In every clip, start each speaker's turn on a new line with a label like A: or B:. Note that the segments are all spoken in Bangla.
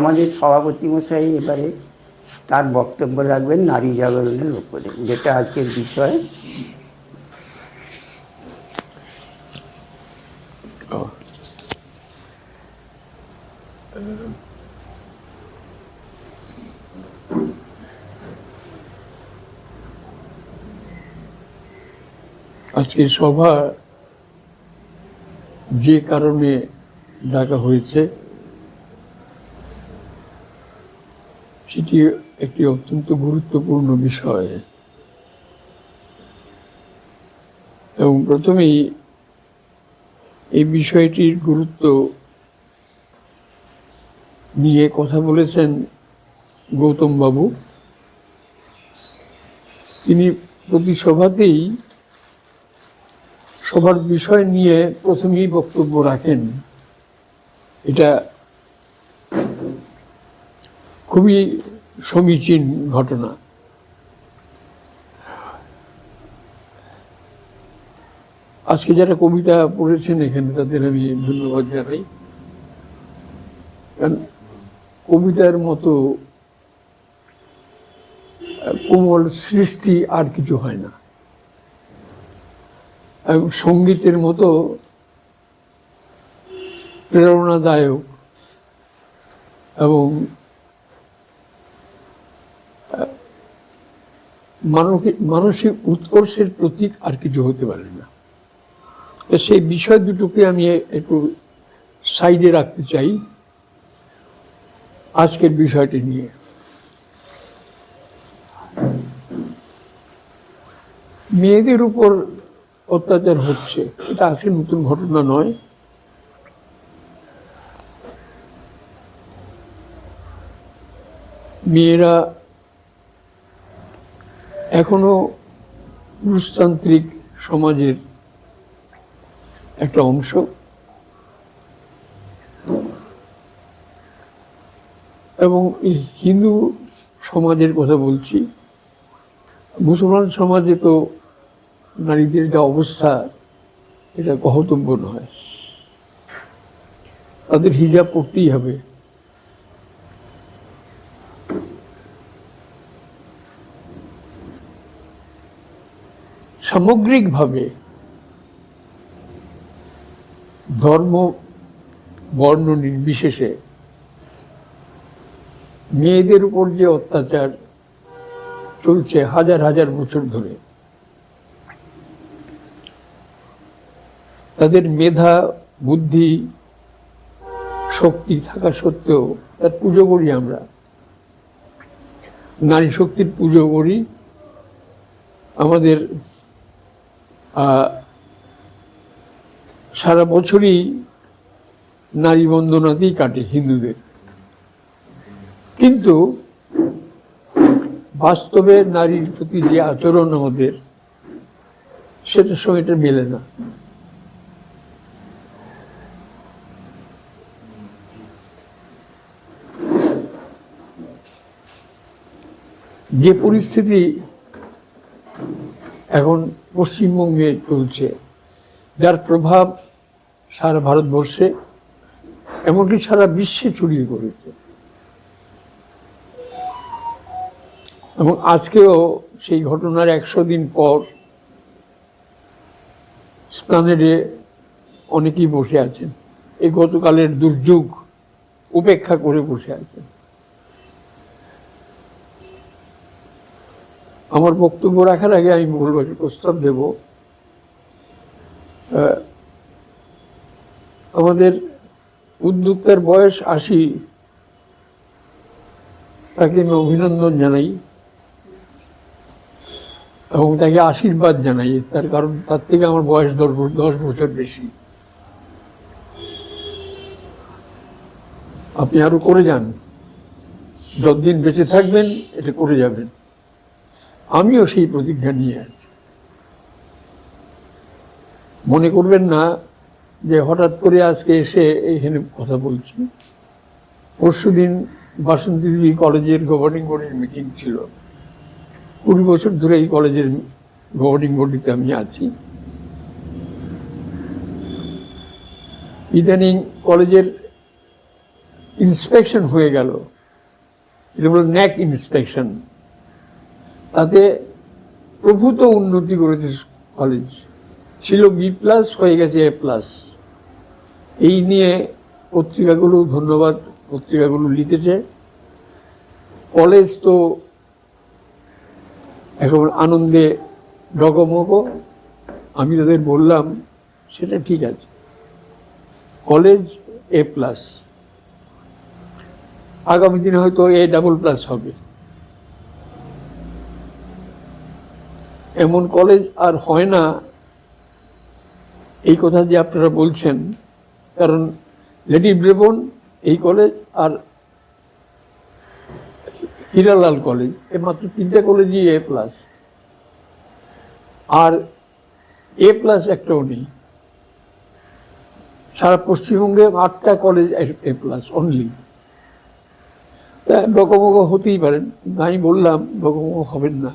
A: আমাদের সভাপতি মশাই এবারে তার বক্তব্য রাখবেন নারী জাগরণের উপরে, যেটা আজকের বিষয়।
B: আজকে সভা যে কারণে ডাকা হয়েছে সেটি একটি অত্যন্ত গুরুত্বপূর্ণ বিষয়। এবং প্রথমেই এই বিষয়টির গুরুত্ব নিয়ে কথা বলেছেন গৌতম বাবু। তিনি প্রতি সভাতেই সবার বিষয় নিয়ে প্রথমেই বক্তব্য রাখেন। এটা খুবই সমীচীন ঘটনা। আজকে যারা কবিতা পড়েছেন এখানে, তাদের আমি ধন্যবাদ জানাই। কারণ কবিতার মতো কোমল সৃষ্টি আর কিছু হয় না। এবং সঙ্গীতের মতো প্রেরণাদায়ক এবং মানসিক উৎকর্ষের প্রতীক আর কিছু হতে পারে না। সেই বিষয় দুটোকে আমি একটু সাইডে রাখতে চাই আজকের বিষয়টি নিয়ে। মেয়েদের উপর অত্যাচার হচ্ছে, এটা আজকে নতুন ঘটনা নয়। মেয়েরা এখনও পুরুষতান্ত্রিক সমাজের একটা অংশ। এবং হিন্দু সমাজের কথা বলছি। মুসলমান সমাজে তো নারীদের যা অবস্থা, এটা কহতব্য নয়। তাদের হিজাব পড়তেই হবে। সামগ্রিকভাবে ধর্ম, বর্ণ নির্বিশেষে মেয়েদের উপর যে অত্যাচার চলছে হাজার হাজার বছর ধরে, তাদের মেধা, বুদ্ধি, শক্তি থাকা সত্ত্বেও তার পুজো করি আমরা। নারী শক্তির পুজো করি। আমাদের সারা বছরই নারী বন্দনাতেই কাটে হিন্দুদের। কিন্তু বাস্তবে নারীর প্রতি যে আচরণ আমাদের, সেটার সঙ্গে এটা মেলে না। যে পরিস্থিতি এখন পশ্চিমবঙ্গে চলছে, যার প্রভাব সারা ভারতবর্ষে, এমনকি সারা বিশ্বে ছড়িয়ে পড়েছে। এবং আজকেও সেই ঘটনার একশো দিন পর স্প্লানেডে অনেকেই বসে আছেন। এই গতকালের দুর্যোগ উপেক্ষা করে বসে আছেন। আমার বক্তব্য রাখার আগে আমি একটা প্রস্তাব দেব। আমাদের উদ্যোক্তার বয়স আশি। তাকে আমি অভিনন্দন জানাই এবং তাকে আশীর্বাদ জানাই। তার কারণ তার থেকে আমার বয়স দশ দশ বছর বেশি। আপনি আরও করে যান। যতদিন বেঁচে থাকবেন, এটা করে যাবেন। আমিও সেই প্রতিজ্ঞা নিয়ে আছি। মনে করবেন না যে হঠাৎ করে আজকে এসে এখানে কথা বলছি। পরশু দিন বাসন্তী দেবী কলেজের গভর্নিং বোর্ডের মিটিং ছিল। কুড়ি বছর ধরে এই কলেজের গভর্নিং বডিতে আমি আছি। ইদানিং কলেজের ইন্সপেকশন হয়ে গেল। এটা হলো ন্যাক ইন্সপেকশন তাতে প্রভূত উন্নতি করেছে কলেজ ছিল বি প্লাস হয়ে গেছে এ প্লাস এই নিয়ে পত্রিকাগুলো, ধন্যবাদ, পত্রিকাগুলো লিখেছে। কলেজ তো এখন আনন্দে ডগমগ। আমি তাদের বললাম, সেটা ঠিক আছে। কলেজ এ প্লাস আগামী দিনে হয়তো এ ডাবল প্লাস হবে। এমন কলেজ আর হয় না। এই কথা যে আপনারা বলছেন, কারণ লেডি ব্রেবন এই কলেজ আর হিরালাল কলেজ এ মাত্র তিনটে কলেজই এ প্লাস আর এ প্লাস একটাও নেই। সারা পশ্চিমবঙ্গে আটটা কলেজ এ প্লাস অনলি ডকমক হতেই পারেন আমি বললাম ডকমক হবেন না।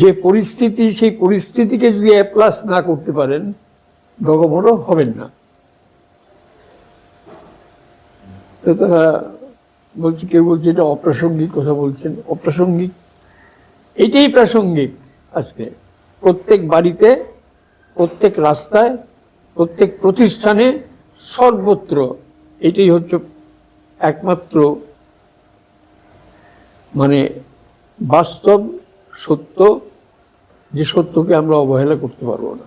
B: যে পরিস্থিতি, সেই পরিস্থিতিকে যদি অ্যাপ্লাস না করতে পারেন ডগমরও হবেন না। তারা বলছে, কেউ বলছে এটা অপ্রাসঙ্গিক কথা বলছেন। অপ্রাসঙ্গিক? এটাই প্রাসঙ্গিক আজকে। প্রত্যেক বাড়িতে, প্রত্যেক রাস্তায়, প্রত্যেক প্রতিষ্ঠানে সর্বত্র এটাই হচ্ছে একমাত্র মানে বাস্তব সত্য, যে সত্যকে আমরা অবহেলা করতে পারব না।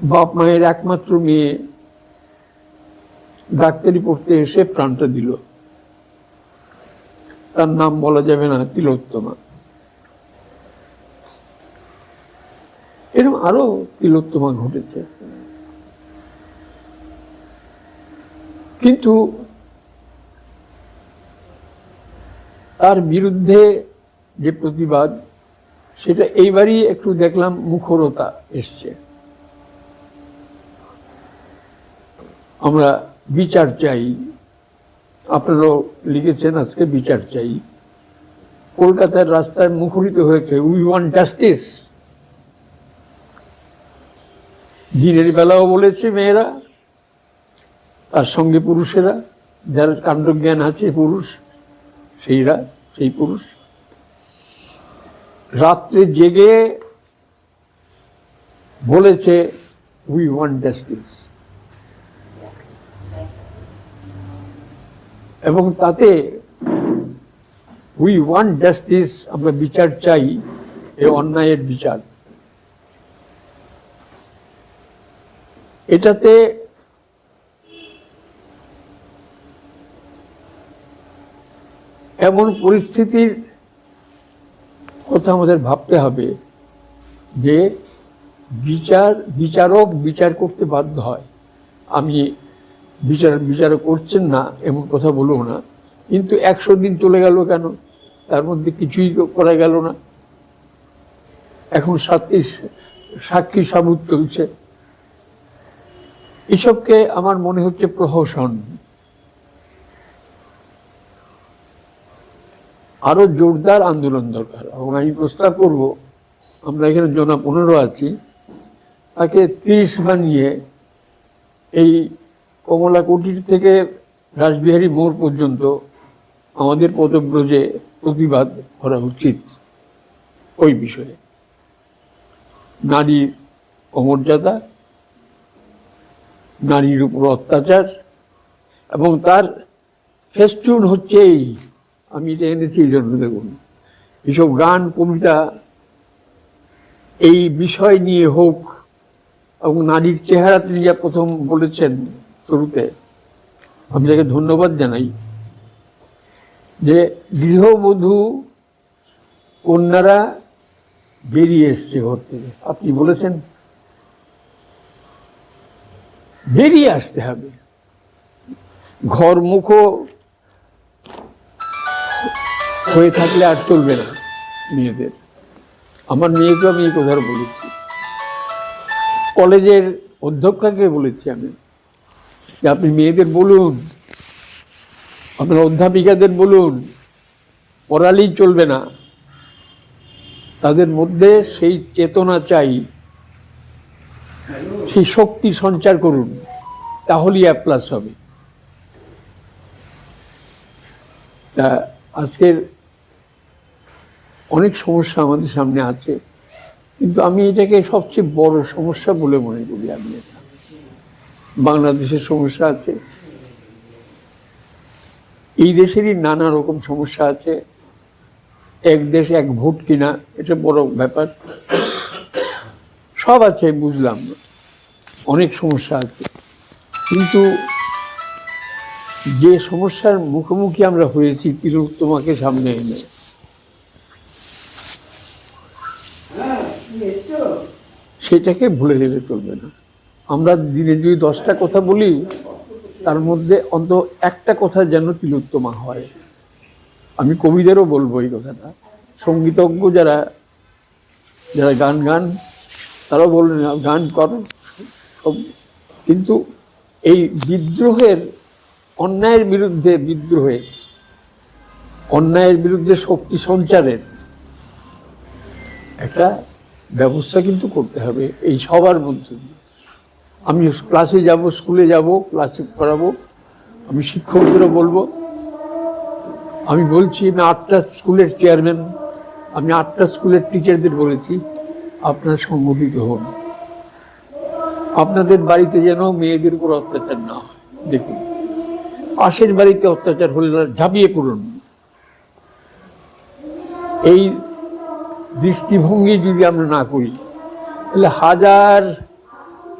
B: বাপ মায়ের একমাত্র মেয়ে ডাক্তারি পড়তে এসে প্রাণটা দিল। তার নাম বলা যাবে না, তিলোত্তমা। এরকম আরও তিলোত্তমা ঘটেছে। কিন্তু তার বিরুদ্ধে যে প্রতিবাদ, সেটা এইবারই একটু দেখলাম মুখরতা এসছে। আমরা বিচার চাই। আপনারাও লিখেছেন, আজকে বিচার চাই। কলকাতার রাস্তায় মুখরিত হয়েছে, উই ওয়ান জাস্টিস। দিনের বেলাও বলেছে মেয়েরা, তার সঙ্গে পুরুষেরা, যার কাণ্ডজ্ঞান আছে পুরুষ, সেইরা, সেই পুরুষ। রাত্রে জেগে বলেছে উই ওয়ান্ট জাস্টিস এবং তাতে উই ওয়ান্ট জাস্টিস আমরা বিচার চাই, এ অন্যায়ের বিচার। এটাতে এমন পরিস্থিতির কথা আমাদের ভাবতে হবে যে বিচার, বিচারক বিচার করতে বাধ্য হয়। আমি বিচার বিচার করছেন না, এমন কথা বলব না। কিন্তু একশো দিন চলে গেল কেন? তার মধ্যে কিছুই করা গেল না। এখন সাক্ষী সাক্ষী সাবুত চলছে। এসবকে আমার মনে হচ্ছে প্রহসন। আরও জোরদার আন্দোলন দরকার। এবং আমি প্রস্তাব করব, আমরা এখানে জনা পনেরো আছি, তাকে তিরিশ বানিয়ে এই কমলা কুটির থেকে রাসবিহারী মোড় পর্যন্ত আমাদের পদব্রজে প্রতিবাদ করা উচিত ওই বিষয়ে। নারীর অমর্যাদা, নারীর উপর অত্যাচার, এবং তার ফেস্টুন হচ্ছে এই। আমি এটা এনেছি, এই জন্য দেখুন। এসব গান, কবিতা, এই বিষয় নিয়ে হোক, এবং নারীর চেহারা তিনি যা প্রথম বলেছেন শুরুতে, আমি তাকে ধন্যবাদ জানাই যে গৃহবধূ কন্যারা বেরিয়ে এসছে ঘর থেকে। আপনি বলেছেন, বেরিয়ে আসতে হবে। ঘর মুখো হয়ে থাকলে আর চলবে না মেয়েদের। আমার মেয়েকে আমি এই কথা বলেছি। কলেজের অধ্যক্ষকে বলেছি আমি যে, আপনি মেয়েদের বলুন, আপনার অধ্যাপিকাদের বলুন, পড়ালেই চলবে না। তাদের মধ্যে সেই চেতনা চাই, সেই শক্তি সঞ্চার করুন, তাহলেই এ প্লাস হবে। তা আজকের অনেক সমস্যা আমাদের সামনে আছে, কিন্তু আমি এটাকে সবচেয়ে বড় সমস্যা বলে মনে করি আমি এটা। বাংলাদেশের সমস্যা আছে, এই দেশেরই নানা রকম সমস্যা আছে, এক দেশ এক ভোট কিনা, এটা বড় ব্যাপার। সব আছে, বুঝলাম, অনেক সমস্যা আছে, কিন্তু যে সমস্যার মুখোমুখি আমরা হয়েছি তিলোত্তমাকে সামনে এনে। সেটাকে ভুলে গেলে চলবে না। আমরা দিনে যদি দশটা কথা বলি, তার মধ্যে অন্ত একটা কথা যেন তিলোত্তমা হয়। আমি কবিদেরও বলব এই কথাটা। সঙ্গীতজ্ঞ যারা যারা গান গান, তারাও বললেন গান করো। কিন্তু এই বিদ্রোহের অন্যায়ের বিরুদ্ধে বিদ্রোহের অন্যায়ের বিরুদ্ধে শক্তি সঞ্চারের একটা ব্যবস্থা কিন্তু করতে হবে এই সবার মধ্যে আমি ক্লাসে যাব স্কুলে যাব ক্লাসে পড়াবো, আমি শিক্ষকদেরও বলব। আমি বলছি আমি আটটা স্কুলের চেয়ারম্যান আমি আটটা স্কুলের টিচারদের বলেছি, আপনারা সংগঠিত হন। আপনাদের বাড়িতে যেন মেয়েদের উপর অত্যাচার না হয়। দেখুন। পাশের বাড়িতে অত্যাচার হলে ঝাঁপিয়ে করুন এই দৃষ্টিভঙ্গি যদি আমরা না করি, তাহলে হাজার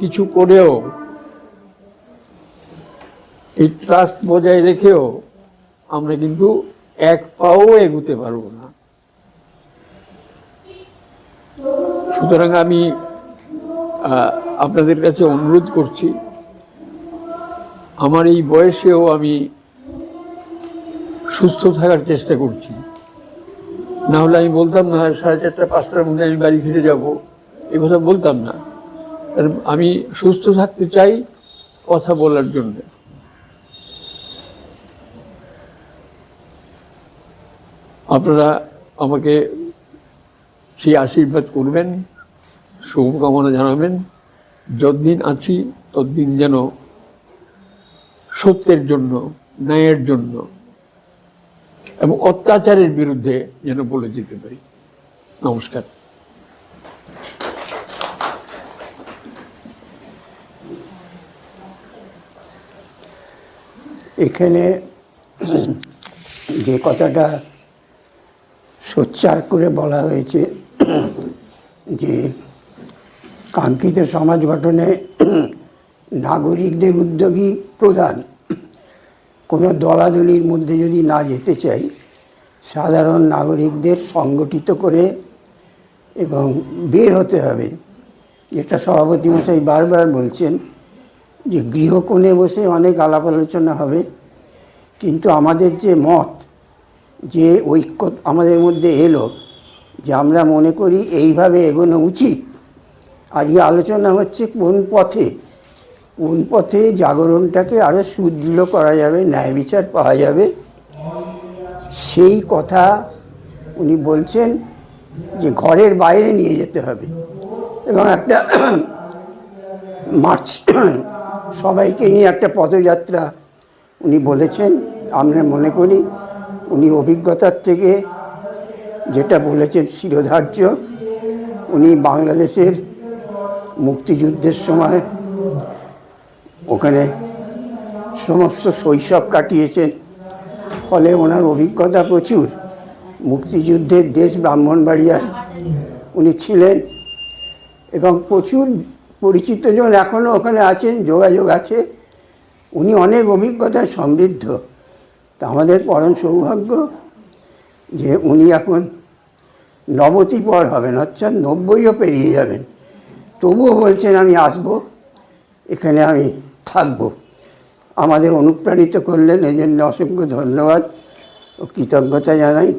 B: কিছু করেও এই ট্রাস্ট বজায় রেখেও আমরা কিন্তু এক পাও এগুতে পারব না। সুতরাং আমি আপনাদের কাছে অনুরোধ করছি আমার এই বয়সেও আমি সুস্থ থাকার চেষ্টা করছি। না হলে আমি বলতাম না, সাড়ে চারটা, পাঁচটার মধ্যে আমি বাড়ি ফিরে যাব। এ কথা বলতাম না। কারণ আমি সুস্থ থাকতে চাই কথা বলার জন্য। আপনারা আমাকে সেই আশীর্বাদ করবেন, শুভকামনা জানাবেন। যতদিন আছি, ততদিন যেন সত্যের জন্য, ন্যায়ের জন্য এবং অত্যাচারের বিরুদ্ধে যেন বলে যেতে পারি। নমস্কার।
A: এখানে যে কথাটা সোচ্চার করে বলা হয়েছে যে কাঙ্ক্ষিত সমাজ গঠনে নাগরিকদের উদ্যোগী প্রধান। কোনো দলাদলির মধ্যে যদি না যেতে চাই, সাধারণ নাগরিকদের সংগঠিত করে এবং বের হতে হবে। যেটা সভাপতি মশাই বারবার বলছেন যে গৃহকোণে বসে অনেক আলাপ আলোচনা হবে, কিন্তু আমাদের যে মত, যে ঐক্য আমাদের মধ্যে এলো যে আমরা মনে করি এইভাবে এগোনো উচিত। আজকে আলোচনা হচ্ছে কোন পথে কোন পথে জাগরণটাকে আরও সুদৃঢ় করা যাবে, ন্যায় বিচার পাওয়া যাবে? সেই কথা উনি বলছেন যে ঘরের বাইরে নিয়ে যেতে হবে। এবং একটা মার্চ সবাইকে নিয়ে একটা পদযাত্রা উনি বলেছেন। আমরা মনে করি উনি অভিজ্ঞতার থেকে যেটা বলেছেন শিরোধার্য। উনি বাংলাদেশের মুক্তিযুদ্ধের সময় ওখানে সমস্ত শৈশব কাটিয়েছেন। ফলে ওনার অভিজ্ঞতা প্রচুর। মুক্তিযুদ্ধের দেশ ব্রাহ্মণবাড়িয়ায় উনি ছিলেন এবং প্রচুর পরিচিতজন এখনও ওখানে আছেন, যোগাযোগ আছে। উনি অনেক অভিজ্ঞতায় সমৃদ্ধ। তা আমাদের পরম সৌভাগ্য যে উনি এখন নবতী পর হবেন, অর্থাৎ নব্বইও পেরিয়ে যাবেন। তবুও বলছেন, আমি আসব। এখানে আমি থাকব। আমাদের অনুপ্রাণিত করলেন এই জন্য অসংখ্য ধন্যবাদ ও কৃতজ্ঞতা জানাই।